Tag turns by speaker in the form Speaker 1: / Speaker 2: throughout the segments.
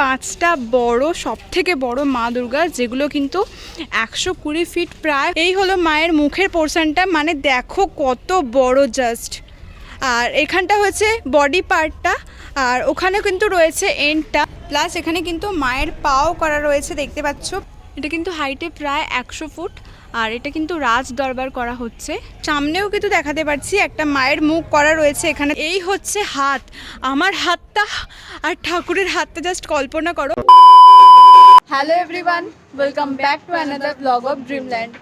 Speaker 1: পাঁচটা বড় সব থেকে বড় মা দুর্গা, যেগুলো কিন্তু একশো কুড়ি ফিট প্রায়। এই হলো মায়ের মুখের পোর্শনটা মানে দেখো কত বড় জাস্ট আর এখানটা হচ্ছে বডি পার্টটা আর ওখানে কিন্তু রয়েছে এন্ডটা প্লাস এখানে কিন্তু মায়ের পাও করা রয়েছে, দেখতে পাচ্ছ। এটা কিন্তু হাইটে প্রায় একশো ফুট, আর এটা কিন্তু রাজ দরবার করা হচ্ছে। সামনেও কিন্তু দেখাতে পারছি একটা মায়ের মুখ করা রয়েছে এখানে। এই হচ্ছে হাত। আমার হাতটা আর ঠাকুরের হাতটা জাস্ট কল্পনা করো। Hello everyone welcome back to another blog of Dreamland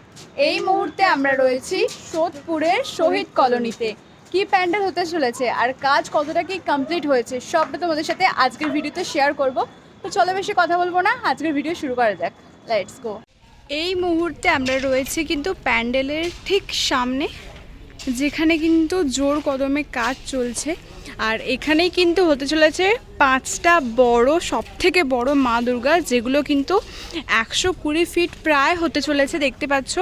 Speaker 1: এই মুহূর্তে আমরা রয়েছি সোদপুরের শহীদ কলোনিতে। কি প্যান্ডেল হতে চলেছে আর কাজ কতটা কি কমপ্লিট হয়েছে সবটা তোমাদের সাথে আজকের ভিডিওতে শেয়ার করব। তো চলো বেশি কথা বলব না, আজকের ভিডিও শুরু করা যাক। লেটস গো এই মুহূর্তে আমরা রয়েছি কিন্তু প্যান্ডেলের ঠিক সামনে, যেখানে কিন্তু জোর কদমে কাজ চলছে। আর এখানেই কিন্তু হতে চলেছে পাঁচটা বড় সব থেকে বড় মা দুর্গা, যেগুলো কিন্তু একশো কুড়ি ফিট প্রায় হতে চলেছে, দেখতে পাচ্ছ।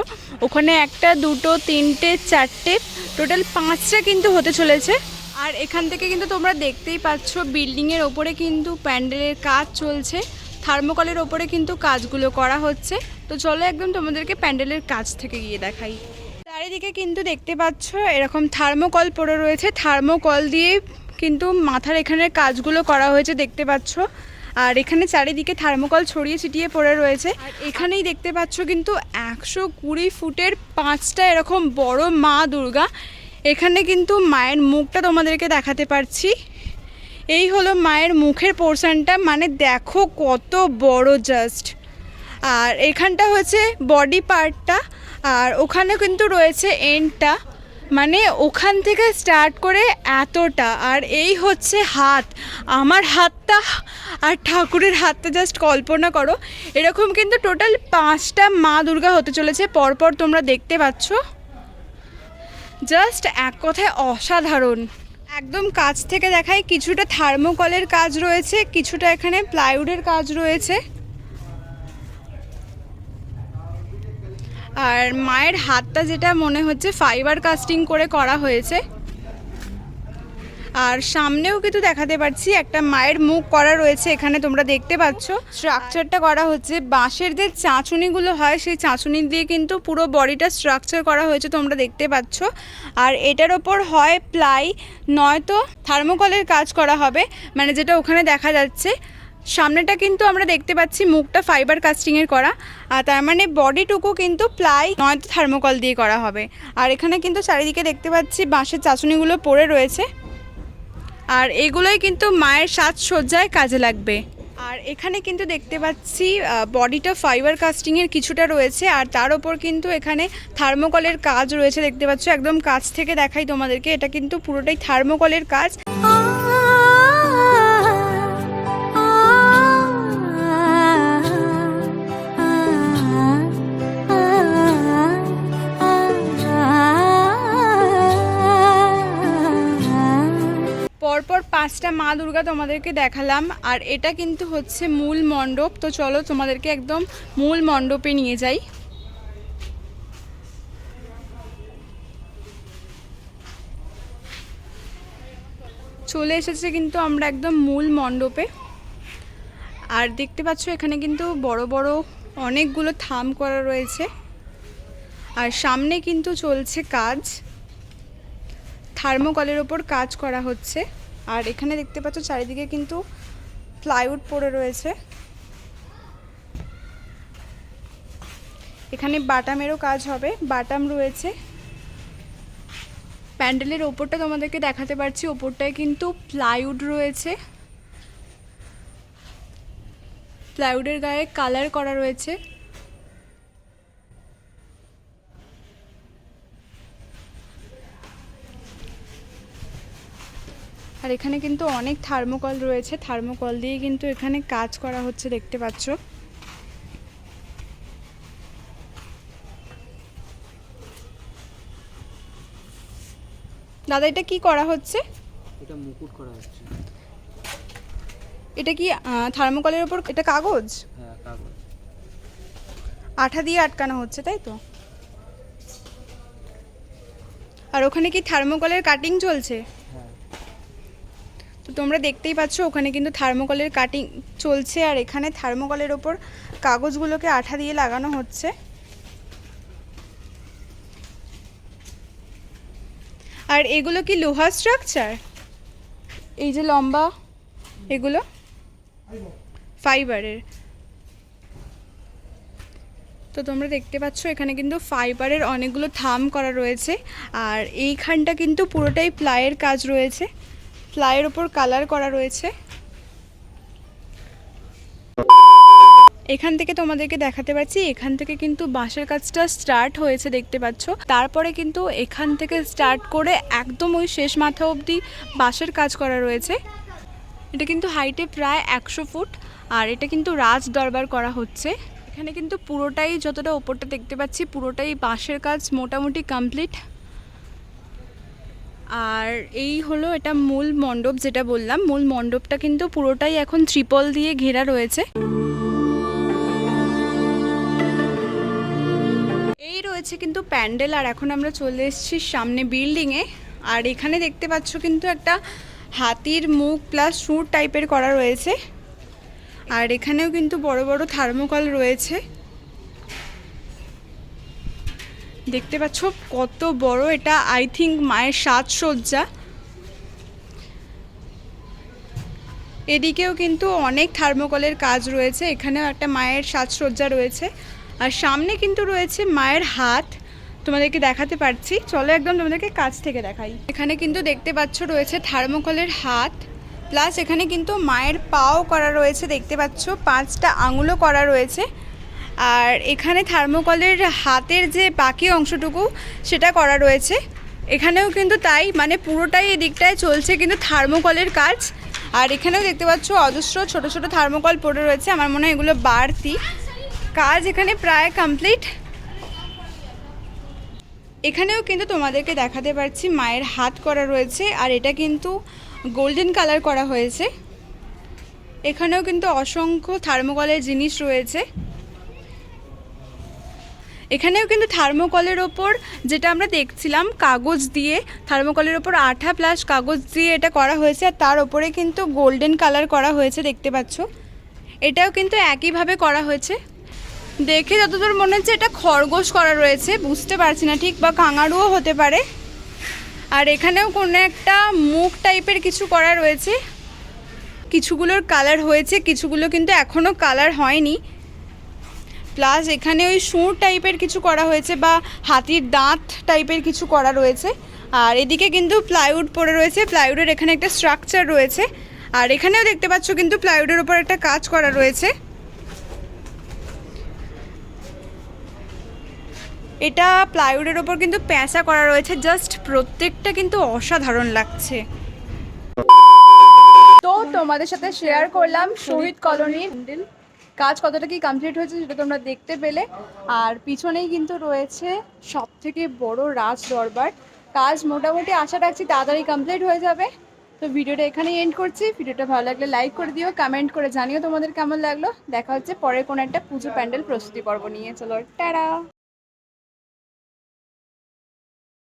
Speaker 1: ওখানে একটা, দুটো, তিনটে, চারটে, টোটাল পাঁচটা কিন্তু হতে চলেছে। আর এখান থেকে কিন্তু তোমরা দেখতেই পাচ্ছ, বিল্ডিংয়ের ওপরে কিন্তু প্যান্ডেলের কাজ চলছে। থার্মোকলের ওপরে কিন্তু কাজগুলো করা হচ্ছে। তো চলো একদম তোমাদেরকে প্যান্ডেলের কাজ থেকে গিয়ে দেখাই। চারিদিকে কিন্তু দেখতে পাচ্ছ এরকম থার্মোকল পড়ে রয়েছে। থার্মোকল দিয়ে কিন্তু মাথার এখানের কাজগুলো করা হয়েছে দেখতে পাচ্ছ। আর এখানে চারিদিকে থার্মোকল ছড়িয়ে ছিটিয়ে পড়ে রয়েছে। এখানেই দেখতে পাচ্ছ কিন্তু একশো কুড়ি ফুটের পাঁচটা এরকম বড় মা দুর্গা। এখানে কিন্তু মায়ের মুখটা তোমাদেরকে দেখাতে পারছি। এই হলো মায়ের মুখের পোর্শনটা মানে দেখো কত বড় জাস্ট আর এখানটা হচ্ছে বডি পার্টটা আর ওখানে কিন্তু রয়েছে এন্ডটা মানে ওখান থেকে স্টার্ট করে এতটা। আর এই হচ্ছে হাত। আমার হাতটা আর ঠাকুরের হাতটা জাস্ট কল্পনা করো। এরকম কিন্তু টোটাল পাঁচটা মা দুর্গা হতে চলেছে। পরপর তোমরা দেখতে পাচ্ছ। জাস্ট এক কথায় অসাধারণ। একদম কাছ থেকে দেখাই, কিছুটা থার্মোকলের কাজ রয়েছে, কিছুটা এখানে প্লাইউডের কাজ রয়েছে। আর মায়ের হাতটা যেটা মনে হচ্ছে ফাইবার কাস্টিং করে করা হয়েছে। আর সামনেও কিন্তু দেখাতে পারছি একটা মায়ের মুখ করা রয়েছে এখানে, তোমরা দেখতে পাচ্ছ। স্ট্রাকচারটা করা হচ্ছে, বাঁশের যে চাঁচুনিগুলো হয়, সেই চাঁচুনি দিয়ে কিন্তু পুরো বডিটা স্ট্রাকচার করা হয়েছে, তোমরা দেখতে পাচ্ছ। আর এটার ওপর হয় প্লাই, নয়তো থার্মোকলের কাজ করা হবে মানে যেটা ওখানে দেখা যাচ্ছে। সামনেটা কিন্তু আমরা দেখতে পাচ্ছি মুখটা ফাইবার কাস্টিংয়ের করা, আর তার মানে বডিটুকু কিন্তু প্লাই, নয়তো থার্মোকল দিয়ে করা হবে। আর এখানে কিন্তু চারিদিকে দেখতে পাচ্ছি বাঁশের চাচুনিগুলো পড়ে রয়েছে। আর এগুলোই কিন্তু মায়ের সাজসজ্জায় কাজে লাগবে। আর এখানে কিন্তু দেখতে পাচ্ছি বডিটা ফাইবার কাস্টিংয়ের কিছুটা রয়েছে, আর তার ওপর কিন্তু এখানে থার্মোকলের কাজ রয়েছে। দেখতে পাচ্ছ, একদম কাছ থেকে দেখাই তোমাদেরকে, এটা কিন্তু পুরোটাই থার্মোকলের কাজ। পাঁচটা মা দুর্গা তোমাদেরকে দেখালাম, আর এটা কিন্তু হচ্ছে মূল মণ্ডপ। তো চলো তোমাদেরকে একদম মূল মণ্ডপে নিয়ে যাই। চলে এসেছে কিন্তু আমরা একদম মূল মণ্ডপে। আর দেখতে পাচ্ছ এখানে কিন্তু বড় বড় অনেকগুলো থাম করা রয়েছে। আর সামনে কিন্তু চলছে কাজ। থার্মোকলের ওপর কাজ করা হচ্ছে। আর এখানে দেখতে পাচ্ছ চারিদিকে কিন্তু প্লাইউড পড়ে রয়েছে। এখানে বাটামেরও কাজ হবে, বাটাম রয়েছে। প্যান্ডেলের ওপরটা তোমাদেরকে দেখাতে পারছি, ওপরটায় কিন্তু প্লাইউড রয়েছে। প্লাইউডের গায়ে কালার করা রয়েছে। আর এখানে কিন্তু অনেক থার্মোকল রয়েছে। থার্মোকল দিয়ে কিন্তু এখানে কাজ করা হচ্ছে দেখতে পাচ্ছ। দাদা এটা কি করা হচ্ছে?
Speaker 2: এটা মুকুট করা হচ্ছে।
Speaker 1: এটা কি থার্মোকলের ওপর এটা কাগজ?
Speaker 2: হ্যাঁ কাগজ।
Speaker 1: আঠা দিয়ে আটকানো হচ্ছে তাই তো? আর ওখানে কি থার্মোকলের কাটিং চলছে? তোমরা দেখতেই পাচ্ছ, ওখানে কিন্তু থার্মোকলের কাটিং চলছে আর এখানে থার্মোকলের ওপর কাগজগুলোকে আঠা দিয়ে লাগানো হচ্ছে। আর এগুলো কি লোহা স্ট্রাকচার এই যে লম্বা এগুলো? ফাইবারের তো তোমরা দেখতে পাচ্ছ, এখানে কিন্তু ফাইবারের অনেকগুলো থাম করা রয়েছে। আর এইখানটা কিন্তু পুরোটাই প্লাইয়ের কাজ রয়েছে। প্লাইয়ের ওপর কালার করা রয়েছে। এখান থেকে তোমাদেরকে দেখাতে পাচ্ছি, এখান থেকে কিন্তু বাঁশের কাজটা স্টার্ট হয়েছে দেখতে পাচ্ছ। তারপরে কিন্তু এখান থেকে স্টার্ট করে একদম ওই শেষ মাথা অবধি বাঁশের কাজ করা রয়েছে। এটা কিন্তু হাইটে প্রায় একশো ফুট, আর এটা কিন্তু রাজ দরবার করা হচ্ছে। এখানে কিন্তু পুরোটাই যতটা ওপরটা দেখতে পাচ্ছি, পুরোটাই বাঁশের কাজ মোটামুটি কমপ্লিট আর এই হলো এটা মূল মণ্ডপ যেটা বললাম। মূল মণ্ডপটা কিন্তু পুরোটাই এখন ত্রিপল দিয়ে ঘেরা রয়েছে। এই রয়েছে কিন্তু প্যান্ডেল, আর এখন আমরা চলে এসেছি সামনে বিল্ডিংয়ে আর এখানে দেখতে পাচ্ছ কিন্তু একটা হাতির মুখ প্লাস সুর টাইপের করা রয়েছে। আর এখানেও কিন্তু বড় বড় থার্মোকল রয়েছে। দেখতে পাচ্ছ কত বড় এটা আই থিঙ্ক মায়ের সাজসজ্জা। এদিকেও কিন্তু অনেক থার্মোকলের কাজ রয়েছে, এখানেও একটা মায়ের সাজসজ্জা রয়েছে। আর সামনে কিন্তু রয়েছে মায়ের হাত, তোমাদেরকে দেখাতে পারছি। চলো একদম তোমাদেরকে কাছ থেকে দেখাই। এখানে কিন্তু দেখতে পাচ্ছ রয়েছে থার্মোকলের হাত, প্লাস এখানে কিন্তু মায়ের পাও করা রয়েছে, দেখতে পাচ্ছ, পাঁচটা আঙুলও করা রয়েছে। আর এখানে থার্মোকলের হাতের যে বাকি অংশটুকু, সেটা করা রয়েছে। এখানেও কিন্তু তাই মানে পুরোটাই এই দিকটায় চলছে কিন্তু থার্মোকলের কাজ। আর এখানেও দেখতে পাচ্ছ অজস্র ছোট ছোট থার্মোকল পড়ে রয়েছে, আমার মনে হয় এগুলো বাড়তি। কাজ এখানে প্রায় কমপ্লিট। এখানেও কিন্তু তোমাদেরকে দেখাতে পারছি মায়ের হাত করা রয়েছে, আর এটা কিন্তু গোল্ডেন কালার করা হয়েছে। এখানেও কিন্তু অসংখ্য থার্মোকলের জিনিস রয়েছে। এখানেও কিন্তু থার্মোকলের ওপর যেটা আমরা দেখছিলাম, কাগজ দিয়ে থার্মোকলের ওপর আঠা প্লাস কাগজ দিয়ে এটা করা হয়েছে আর তার ওপরে কিন্তু গোল্ডেন কালার করা হয়েছে দেখতে পাচ্ছ। এটাও কিন্তু একইভাবে করা হয়েছে। দেখে যতদূর মনে হচ্ছে এটা খরগোশ করা রয়েছে, বুঝতে পারছি না ঠিক, বা কাঙারুও হতে পারে। আর এখানেও কোনো একটা মুখ টাইপের কিছু করা রয়েছে। কিছুগুলোর কালার হয়েছে, কিছুগুলো কিন্তু এখনও কালার হয়নি। প্লাস এখানে ওই সুর টাইপের কিছু করা হয়েছে বা হাতির দাঁত টাইপের কিছু করা রয়েছে। আর এদিকে কিন্তু প্লাইউড পড়ে রয়েছে। প্লাইউডের এখানে একটা স্ট্রাকচার রয়েছে। আর এখানেও দেখতে পাচ্ছ কিন্তু প্লাইউডের ওপর একটা কাজ করা রয়েছে। এটা প্লাইউডের ওপর কিন্তু প্যাঁচা করা রয়েছে। জাস্ট প্রত্যেকটা কিন্তু অসাধারণ লাগছে। তো তোমাদের সাথে শেয়ার করলাম শহীদ কলোনির। কাজ কতটা কি কমপ্লিট হয়েছে সেটা তোমরা দেখতে পেলে। আর পিছনেই কিন্তু রয়েছে সব থেকে বড় রাজ দরবার। কাজ মোটামুটি আশা রাখছি তাড়াতাড়ি কমপ্লিট হয়ে যাবে। তো ভিডিওটা এখানেই এন্ড করছি। ভিডিওটা ভালো লাগলে লাইক করে দিও কমেন্ট করে জানিও তোমাদের কেমন লাগল। দেখা হচ্ছে পরে কোনো একটা পুজো প্যান্ডেল প্রস্তুতি পর্ব নিয়ে। চলো, টাটা!